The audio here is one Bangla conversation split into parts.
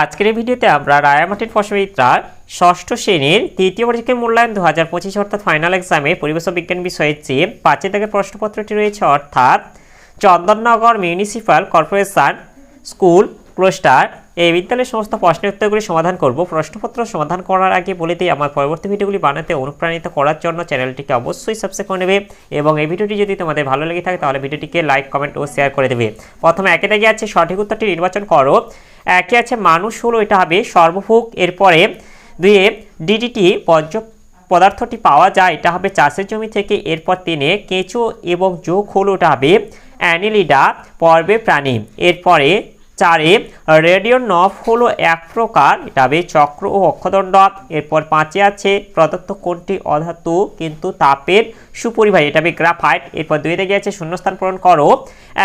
আজকের ভিডিওতে আমরা রায়ামাটির ফসবিদ্যার ষষ্ঠ শ্রেণির তৃতীয় পরীক্ষার মূল্যায়ন দু হাজার পঁচিশ অর্থাৎ ফাইনাল এক্সামে পরিবেশ বিজ্ঞান বিষয়ের যে পাঁচের দাগের প্রশ্নপত্রটি রয়েছে, অর্থাৎ চন্দননগর মিউনিসিপ্যাল কর্পোরেশন স্কুল ক্লোস্টার এই বিদ্যালয়ের সমস্ত প্রশ্নের উত্তরগুলি সমাধান করব। প্রশ্নপত্র সমাধান করার আগে বলে দিই, আমার পরবর্তী ভিডিওগুলি বানাতে অনুপ্রাণিত করার জন্য চ্যানেলটিকে অবশ্যই সাবস্ক্রাইব করে নেবে এবং এই ভিডিওটি যদি তোমাদের ভালো লেগে থাকে তাহলে ভিডিওটিকে লাইক কমেন্ট ও শেয়ার করে দেবে। প্রথমে একে দাগে আছে, সঠিক উত্তরটি নির্বাচন করো। একে আছে? মানুষ হলো, এটা হবে সর্বভোগ। এরপরে দুয়ে ডিডিটি পর্য পদার্থটি পাওয়া যায়, এটা হবে চাষের জমি থেকে। এরপর তিনে কেঁচো এবং যোগ হলো এটা হবে অ্যানিলিডা, পর্বে প্রাণী। এরপরে চারে রেডিও নফ হলো এক প্রকার এটা হবে চক্র ও অক্ষদণ্ড এরপর পাঁচে আছে প্রদত্ত কোনটি অধাতু, কিন্তু তাপের সুপরিবাহী এটা হবে গ্রাফাইট, এরপর দুই দিকে আছে শূন্যস্থান পূরণ করো।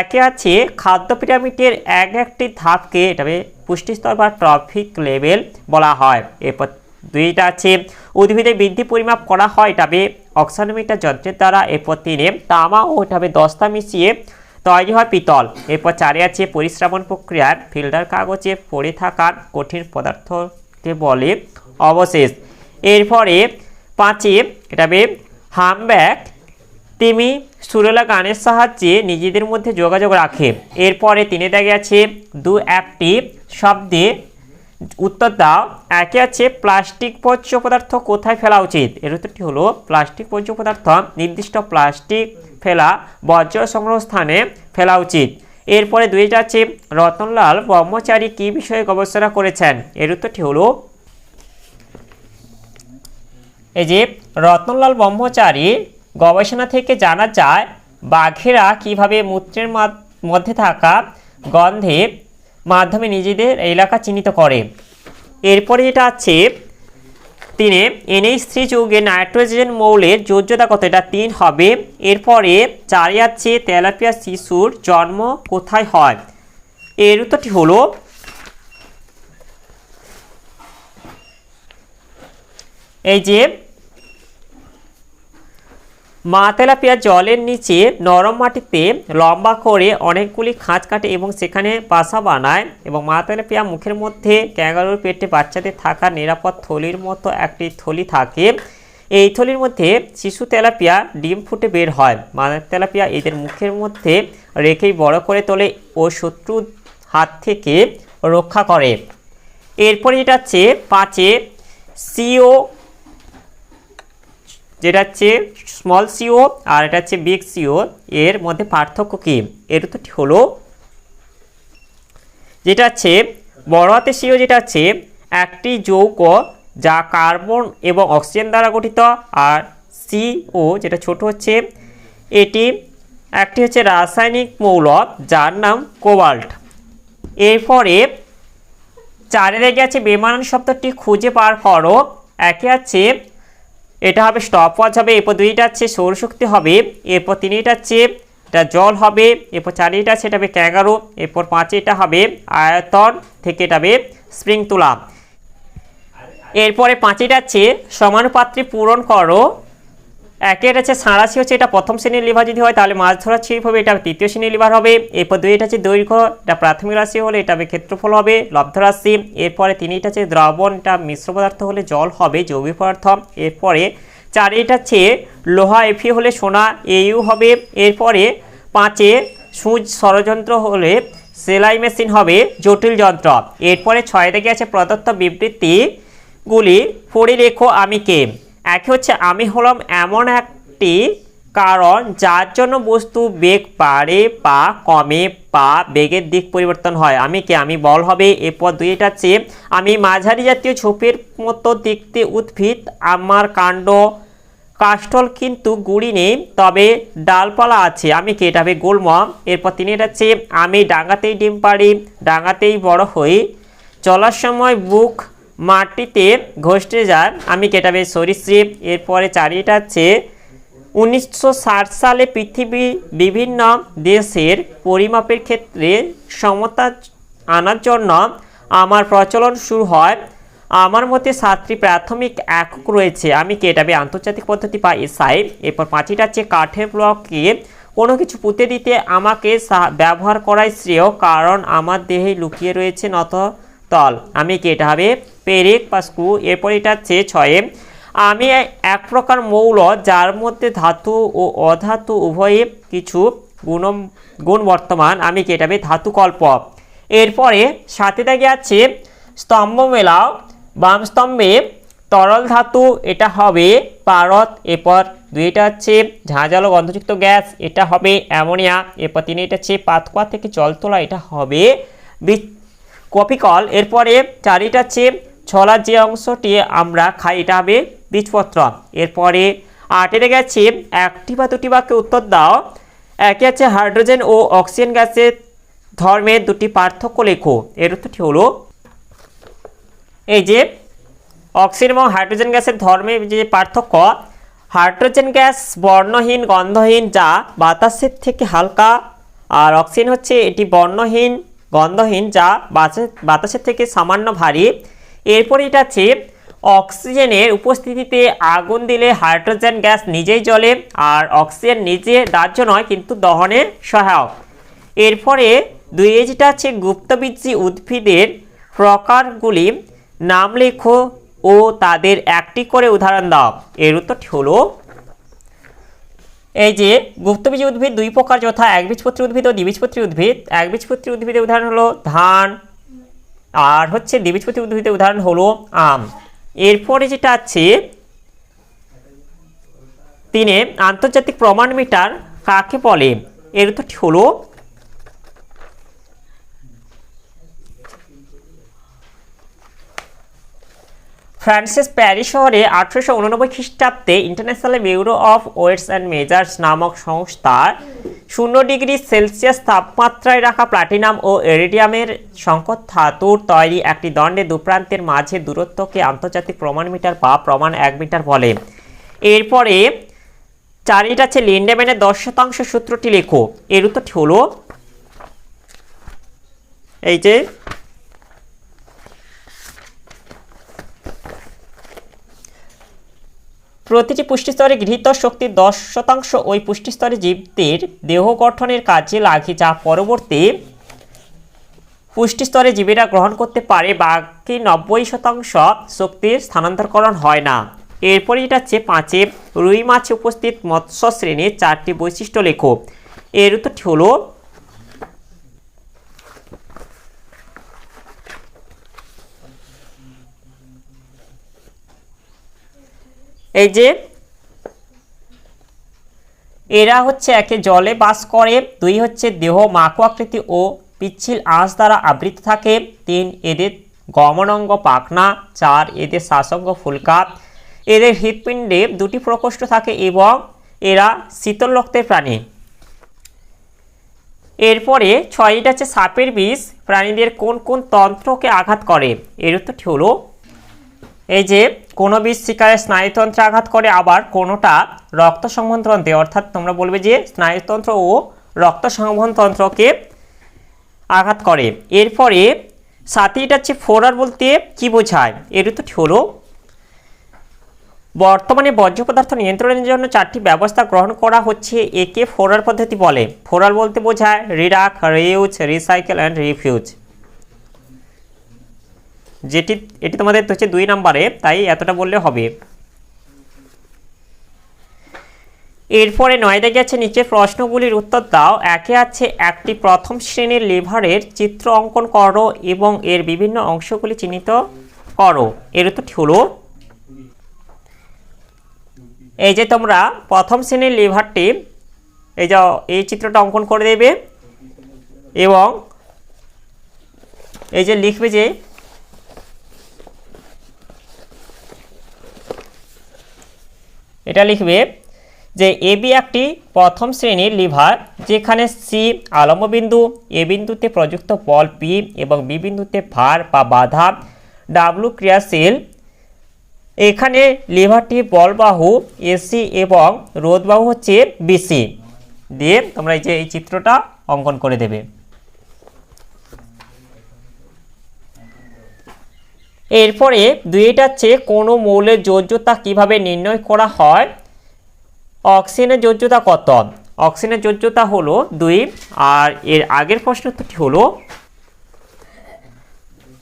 একে আছে খাদ্য পিরামিডের এক একটি ধাপকে এটা হবে পুষ্টিস্তর বা ট্রফিক লেভেল বলা হয়। এরপর দুইটা আছে উদ্ভিদের বৃদ্ধি পরিমাপ করা হয় এটা হবে অক্সানোমিটার যন্ত্রের দ্বারা। এরপর তিনে তামা ও এটা হবে দস্তা মিশিয়ে তৈরি হয় পিতল। এরপর চারে আছে পরিশ্রাবণ প্রক্রিয়ার ফিল্টার কাগজে পড়ে থাকা কঠিন পদার্থকে বলে অবশেষ। এরপরে পাঁচে এটা হবে হামব্যাক তিমি সুরেলা গানের সাহায্যে নিজেদের মধ্যে যোগাযোগ রাখে। এরপরে তিনে দাগে আছে দু একটি শব্দে উত্তর দাও। একে আছে প্লাস্টিক বর্জ্য পদার্থ কোথায় ফেলা উচিত? এর উত্তরটি হলো, প্লাস্টিক বর্জ্য পদার্থ নির্দিষ্ট প্লাস্টিক ফেলা বর্জ্য সংগ্রহ স্থানে ফেলা উচিত। এরপরে দুইটা আছে রতনলাল ব্রহ্মচারী কি বিষয়ে গবেষণা করেছেন? এর উত্তরটি হলো, এই যে, রতনলাল ব্রহ্মচারী গবেষণা থেকে জানা যায়, বাঘেরা কীভাবে মূত্রের মাধ- মধ্যে থাকা গন্ধের মাধ্যমে নিজেদের এলাকা চিহ্নিত করে। এরপরে এটা আছে তিনে এনএইচ থ্রি যুগে নাইট্রোজেন মৌলের যোজ্যতা কত এটা তিন হবে, এরপরে চারে আছে তেলাপিয়া শিশুর জন্ম কোথায় হয়? এর উত্তরটি হলো এই যে মা তেলাপিয়া জলের নিচে নরম মাটিতে লম্বা করে অনেকগুলি খাঁজ কাটে এবং সেখানে বাসা বানায় এবং মা তেলাপিয়া মুখের মধ্যে ক্যাঙ্গারুর পেটে বাচ্চাদের থাকা নিরাপদ থলির মতো একটি থলি থাকে। এই থলির মধ্যে শিশু তেলাপিয়া ডিম ফুটে বের হয়। মা তেলাপিয়া এদের মুখের মধ্যে রেখেই বড় করে তোলে ও শত্রুর হাত থেকে রক্ষা করে। এরপরে যেটা হচ্ছে পাঁচে সিও যেটা হচ্ছে স্মল সিও আর এটা হচ্ছে বিগ সিও এর মধ্যে পার্থক্য কী? এর উত্তরটি হলো, যেটা হচ্ছে বড় হাতে সিও যেটা হচ্ছে একটি যৌগ যা কার্বন এবং অক্সিজেন দ্বারা গঠিত, আর সিও যেটা ছোট হচ্ছে, এটি একটি হচ্ছে রাসায়নিক মৌল যার নাম কোবাল্ট এরপরে চারে রেগে আছে বেমানান শব্দটি খুঁজে বার করো, একে আছে এটা হবে স্টপ ওয়াচ হবে, এরপর দুইটা আছে সৌরশক্তি হবে, এরপর তিনটা আছে এটা জল হবে, এরপর চারিটা আছে এটা হবে ক্যাগারো এরপর পাঁচে এটা হবে আয়তন, থেকে এটা হবে স্প্রিং তুলা। এরপরে পাঁচেটা আছে সমানুপাত্রে পূরণ করো একের আছে সাঁড়াশি হচ্ছে, এটা প্রথম শ্রেণির লিভার যদি হয়, তাহলে মাছ ধরার ছিপ হবে, এটা তৃতীয় শ্রেণির লিভার হবে। এরপর দুই, এটা আছে দৈর্ঘ্য, এটা প্রাথমিক রাশি হলে এটা হবে ক্ষেত্রফল হবে, লব্ধ রাশি। এরপরে তিনটা আছে দ্রবণ, এটা মিশ্র পদার্থ হলে জল হবে জৈবিক পদার্থ। এরপরে চার, এটা আছে লোহা এফি হলে সোনা এইউ হবে। এরপরে পাঁচে সুচ ষড়যন্ত্র হলে সেলাই মেশিন হবে, জটিল যন্ত্র। এরপরে ছয় দিকে আছে প্রদত্ত বিবৃতিগুলি পড়ে লেখো আমি কে? একে হচ্ছে আমি হলাম এমন একটি কারণ যার জন্য বস্তু বেগ বাড়ে বা কমে বা বেগের দিক পরিবর্তন হয়। আমি কে? আমি বল হবে। এরপর দুইটা আছে আমি মাঝারি জাতীয় ঝোপের মতো দেখতে উদ্ভিদ। আমার কাণ্ড কাষ্ঠল কিন্তু গুড়ি নেই, তবে ডালপালা আছে। আমি কে? এটা হবে গুল্ম এরপর তিনি, এটা হচ্ছে আমি ডাঙাতেই ডিম পাড়ি ডাঙাতেই বড় হই। চলার সময় বুক মাটিতে ঘষতে যায় আমি কেটাবে সরীসৃপ। এরপরে চারিটা হচ্ছে উনিশশো ষাট সালে পৃথিবী বিভিন্ন দেশের পরিমাপের ক্ষেত্রে সমতা আনার জন্য আমার প্রচলন শুরু হয়। আমার মতে সাতটি প্রাথমিক একক রয়েছে। আমি কেটাবে আন্তর্জাতিক পদ্ধতি বা এসআই। এরপর পাঁচটা হচ্ছে কাঠের ব্লকে কোনো কিছু পুঁতে দিতে আমাকে ব্যবহার করাই শ্রেয়, কারণ আমার দেহে লুকিয়ে রয়েছে নত তল। আমি কি পেরেক বা স্ক্রু এরপর এটা হচ্ছে ছয়ে। আমি এক প্রকার মৌল, যার মধ্যে ধাতু ও অধাতু উভয়ে কিছু গুণ গুণ বর্তমান। আমি কি এটা হবে ধাতু কল্প এরপরে সাথে দাগে আছে স্তম্ভ মেলাও বাম স্তম্ভে তরল ধাতু, এটা হবে পারদ, এরপর দুইটা হচ্ছে ঝাঁঝালো গন্ধযুক্ত গ্যাস, এটা হবে অ্যামোনিয়া, এরপর তিন, এটা হচ্ছে পাতকুয়া থেকে জল তোলা এটা হবে কপিকল। এরপরে চারিটা হচ্ছে ছলার যে অংশটি আমরা খাই, এটা হবে বীজপত্র। এরপরে আটের গেছে, একটি বা দুটি বাক্যে উত্তর দাও। একে আছে হাইড্রোজেন ও অক্সিজেন গ্যাসের ধর্মের দুটি পার্থক্য লেখো। এর উত্তরটি হলো, এই যে অক্সিজেন এবং হাইড্রোজেন গ্যাসের ধর্মে যে পার্থক্য, হাইড্রোজেন গ্যাস বর্ণহীন, গন্ধহীন, যা বাতাসের থেকে হালকা, আর অক্সিজেন হচ্ছে এটি বর্ণহীন, গন্ধহীন, যা বাতাসে- বাতাসের থেকে সামান্য ভারী। এরপরে এটা আছে অক্সিজেনের উপস্থিতিতে আগুন দিলে হাইড্রোজেন গ্যাস নিজেই জ্বলে আর অক্সিজেন নিজে দাহ্য নয়, কিন্তু দহনে সহায়ক। এরপরে দুই যেটা আছে গুপ্তবীজী উদ্ভিদের প্রকারগুলি নাম লেখো ও তাদের একটি করে উদাহরণ দাও। এর উত্তরটি হলো, এই যে গুপ্তবীজী উদ্ভিদ দুই প্রকার, যথা একবীজপত্রী উদ্ভিদ ও দ্বিবীজপত্রী উদ্ভিদ। একবীজপত্রী উদ্ভিদের উদাহরণ হলো ধান আর হচ্ছে দ্বিবীজপতি উদ্ভিদের উদাহরণ হলো আম। এরপরে যেটা আছে, তিনে আন্তর্জাতিক প্রমাণ মিটার কাকে বলে? এর উত্তরটি হলো ফ্রান্সের প্যারিস শহরে আঠারোশো উননব্বই খ্রিস্টাব্দে international bureau of weights and measures নামক সংস্থার শূন্য ডিগ্রি সেলসিয়াস তাপমাত্রায় রাখা প্লাটিনাম ও এরিডিয়ামের সংকট ধাতুর তৈরি একটি দণ্ডে দুপ্রান্তের মাঝে দূরত্বকে আন্তর্জাতিক প্রমাণ মিটার বা প্রমাণ এক মিটার বলে। এরপরে চারিটা আছে লিন্ডেম্যানের দশ শতাংশ সূত্রটি লেখো। এর উত্তরটি হলো, এই যে প্রতিটি পুষ্টিস্তরে গৃহীত শক্তির দশ শতাংশ ওই পুষ্টিস্তরে জীবদের দেহ গঠনের কাজে লাগে, যা পরবর্তী পুষ্টিস্তরে জীবেরা গ্রহণ করতে পারে। বাকি নব্বই শতাংশ শক্তির স্থানান্তরকরণ হয় না। এরপরে এটা হচ্ছে পাঁচে রুই মাছে উপস্থিত মৎস্য শ্রেণির চারটি বৈশিষ্ট্য লেখো। এর উত্তরটি হলো এই যে, এরা হচ্ছে একে জলে বাস করে, দুই হচ্ছে দেহ মাকু আকৃতি ও পিচ্ছিল আঁশ দ্বারা আবৃত থাকে, তিন এদের গমনাঙ্গ পাখনা, চার এদের শ্বাসঙ্গ ফুলকা, এদের হৃৎপিণ্ডে দুটি প্রকোষ্ঠ থাকে এবং এরা শীতল রক্তের প্রাণী। এরপরে ছয়টা হচ্ছে সাপের বিষ, প্রাণীদের কোন কোন তন্ত্রকে আঘাত করে? এর উত্তরটি হলো, এই যে কোনো বিষ শিকারের স্নায়ুতন্ত্রে আঘাত করে, আবার কোনোটা রক্ত সংবহনতন্ত্রে অর্থাৎ তোমরা বলবে যে স্নায়ুতন্ত্র ও রক্ত সংবহনতন্ত্রকে আঘাত করে। এরপরে সাথে এটা হচ্ছে ফোরার বলতে কি বোঝায়? এর উত্তরটি হলো, বর্তমানে বর্জ্য পদার্থ নিয়ন্ত্রণের জন্য চারটি ব্যবস্থা গ্রহণ করা হচ্ছে, একে ফোরার পদ্ধতি বলে। ফোরার বলতে বোঝায়, reduce, reuse, recycle, and refuse. যেটি, এটি তোমাদের হচ্ছে দুই নাম্বারে, তাই এতটা বললে হবে। এরপরে নয় দেখে আছে নিচের প্রশ্নগুলির উত্তর দাও। একে আছে একটি প্রথম শ্রেণির লিভারের চিত্র অঙ্কন করো এবং এর বিভিন্ন অংশগুলি চিহ্নিত করো। এর উত্তরটি হলো, এই যে তোমরা প্রথম শ্রেণির লিভারটি, এই যে এই চিত্রটা অঙ্কন করে দেবে এবং এই যে লিখবে যে এটা লিখবে যে এ বি একটি প্রথম শ্রেণির লিভার যেখানে সি আলম্ব বিন্দু এ বিন্দুতে প্রযুক্ত বল পি এবং বি বিন্দুতে ভার বা বাধা ডাব্লু ক্রিয়াশীল। এখানে লিভারটি বলবাহু এসি এবং রোধবাহু হচ্ছে বিসি দিয়ে তোমরা এই যে এই চিত্রটা অঙ্কন করে দেবে। এরপরে দুইটা চেয়ে কোনো মৌলের যোজ্যতা কীভাবে নির্ণয় করা হয়? অক্সিজেনের যোজ্যতা কত? অক্সিজেনের যোজ্যতা হলো দুই, আর এর আগের প্রশ্ন উত্তরটি হলো,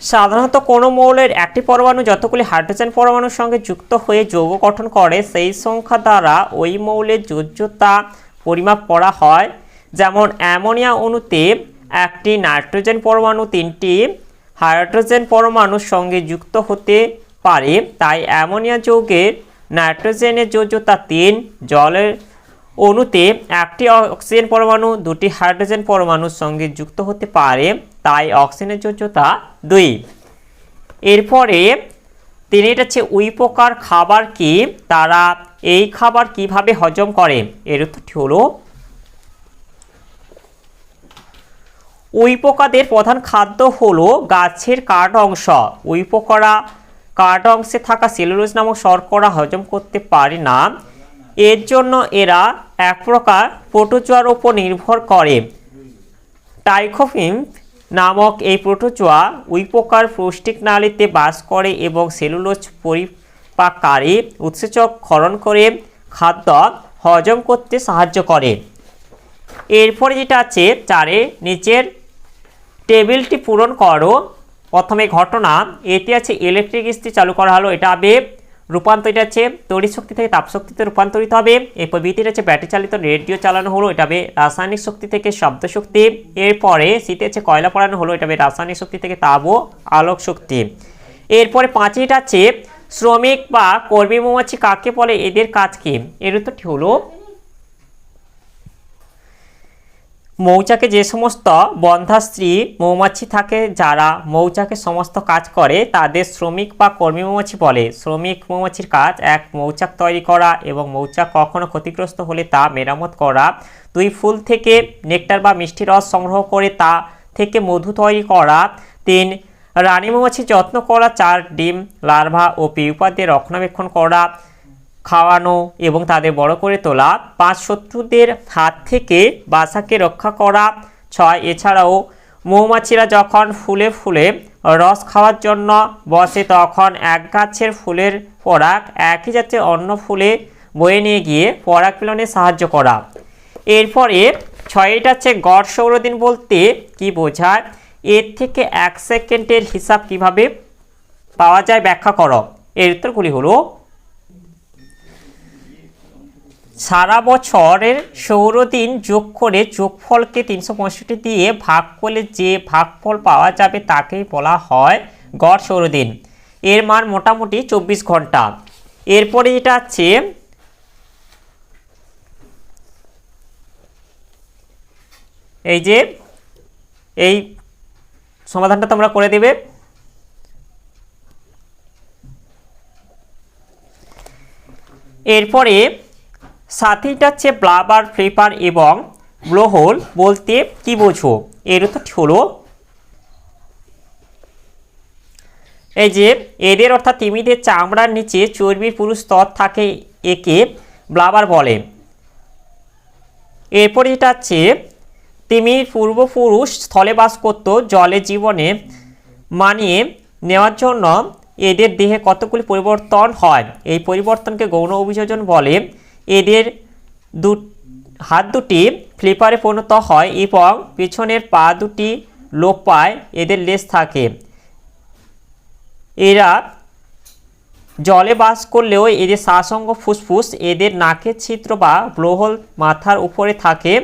সাধারণত কোনো মৌলের একটি পরমাণু যতগুলি হাইড্রোজেন পরমাণুর সঙ্গে যুক্ত হয়ে যৌগ গঠন করে, সেই সংখ্যা দ্বারা ওই মৌলের যোজ্যতা পরিমাপ করা হয়। যেমন অ্যামোনিয়া অণুতে একটি নাইট্রোজেন পরমাণু, তিনটি হাইড্রোজেন পরমাণুর সঙ্গে যুক্ত হতে পারে, তাই অ্যামোনিয়া যৌগের নাইট্রোজেনের যোজ্যতা তিন, জলের অণুতে একটি অক্সিজেন পরমাণু, দুটি হাইড্রোজেন পরমাণুর সঙ্গে যুক্ত হতে পারে, তাই অক্সিজেনের যোজ্যতা দুই। এরপরে তিনি এটা হচ্ছে উই পোকার খাবার কি, তারা এই খাবার কীভাবে হজম করে, এর উত্তরটি হলো উই পোকাদের প্রধান খাদ্য হলো গাছের কাঠ অংশ। উই পোকারা কাঠ অংশে থাকা সেলুলোজ নামক শর্করা হজম করতে পারে না। এর জন্য এরা এক প্রকার প্রোটোজোয়ার ওপর নির্ভর করে। টাইখোফিম নামক এই প্রোটোজোয়া উইপোকার পৌষ্টিক নালীতে বাস করে এবং সেলুলোজ পরিপাককারী উৎসেচক ক্ষরণ করে খাদ্য হজম করতে সাহায্য করে। এরপরে যেটা আছে, চারে নিচের টেবিলটি পূরণ করো। প্রথমে ঘটনা, এটি আছে ইলেকট্রিক ইস্ত্রি চালু করা হলো, এটা হবে রূপান্তরিত আছে তড়িৎ শক্তি থেকে তাপশক্তিতে রূপান্তরিত হবে। এরপর বিটির আছে ব্যাটারি চালিত রেডিও চালানো হলো, এটা হবে রাসায়নিক শক্তি থেকে শব্দ শক্তি। এরপরে শীতে আছে কয়লা পড়ানো হলো, এটা হবে রাসায়নিক শক্তি থেকে তাপ ও আলোক শক্তি। এরপরে পাঁচটা আছে, শ্রমিক বা কর্মী মৌমাছি কাকে বলে, এদের কাজ কি? এর উত্তরটি হলো মৌচাকে যে সমস্ত বন্ধাস্ত্রী মৌমাছি থাকে, যারা মৌচাকে সমস্ত কাজ করে, তাদের শ্রমিক বা কর্মী মৌমাছি বলে। শ্রমিক মৌমাছির কাজ, এক মৌচাক তৈরি করা এবং মৌচাক কখনো ক্ষতিগ্রস্ত হলে তা মেরামত করা। দুই ফুল থেকে নেকটার বা মিষ্টি রস সংগ্রহ করে তা থেকে মধু তৈরি করা। তিন, রানী মৌমাছির যত্ন করা। চার, ডিম, লার্ভা ও পিউপাদের রক্ষণাবেক্ষণ করা। খাওয়ানো এবং তাদের বড় করে তোলা। পাঁচ শত্রুদের হাত থেকে বাসাকে রক্ষা করা। ছয়, এছাড়াও মৌমাছিরা যখন ফুলে ফুলে রস খাওয়ার জন্য বসে, তখন এক গাছের ফুলের পরাগ একই জাতের অন্য ফুলে বয়ে নিয়ে গিয়ে পরাগ মিলনে সাহায্য করা। এরপরে ছয়টা হচ্ছে গড় সৌরদিন বলতে কি বোঝায়? এর থেকে এক সেকেন্ডের হিসাব কীভাবে পাওয়া যায় ব্যাখ্যা করো। এর উত্তরগুলি হলো সারা বছরের সৌরদিন যোগ করে যোগফলকে তিনশো পঁয়ষট্টি দিয়ে ভাগ করলে যে ভাগফল পাওয়া যাবে তাকেই বলা হয় গড় সৌরদিন। এর মান মোটামুটি চব্বিশ ঘণ্টা। এরপরে যেটা আছে, এই যে, এই সমাধানটা তোমরা করে দেবে। এরপরে সাথীটা হচ্ছে ব্লাবার, ফ্লিপার এবং ব্লোহোল বলতে কি বোঝো? এর উত্তরটি হলো এই যে, এদের অর্থাৎ তিমিদের চামড়ার নিচে চর্বির পুরু স্তর থাকে একে ব্লাবার বলে। এরপরে যেটা হচ্ছে, তিমির পূর্বপুরুষ স্থলে বাস করত জলে জীবনে মানিয়ে নেওয়ার জন্য এদের দেহে কতগুলি পরিবর্তন হয়? এই পরিবর্তনকে গৌণ অভিযোজন বলে। এদের দু, হাত দুটি ফ্লিপারে পরিণত হয় এবং পিছনের পা দুটি লোপ পায়, এদের লেজ থাকে। এরা জলে বাস করলেও এদের শ্বাসঙ্গ ফুসফুস, এদের নাকের ছিদ্র বা ব্লোহল মাথার উপরে থাকে।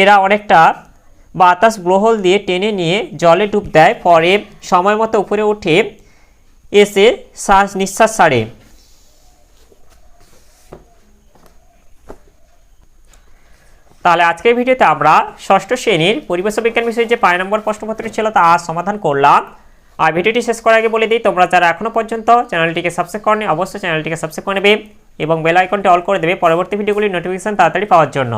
এরা অনেকটা বাতাস ব্লোহল দিয়ে টেনে নিয়ে জলে ডুব দেয়, পরে সময় মতো উপরে উঠে এসে শ্বাস নিঃশ্বাস ছাড়ে। তাহলে আজকের ভিডিওতে আমরা ষষ্ঠ শ্রেণির পরিবেশ বিজ্ঞান বিষয়ে যে পাঁচ নম্বর প্রশ্নপত্র ছিল তা সমাধান করলাম। আর ভিডিওটি শেষ করার আগে বলে দিই, তোমরা যারা এখনও পর্যন্ত চ্যানেলটিকে সাবস্ক্রাইব করনি, অবশ্যই চ্যানেলটিকে সাবস্ক্রাইব করে নেবে এবং বেল আইকনটি অল করে দেবে পরবর্তী ভিডিওগুলির নোটিফিকেশান তাড়াতাড়ি পাওয়ার জন্য।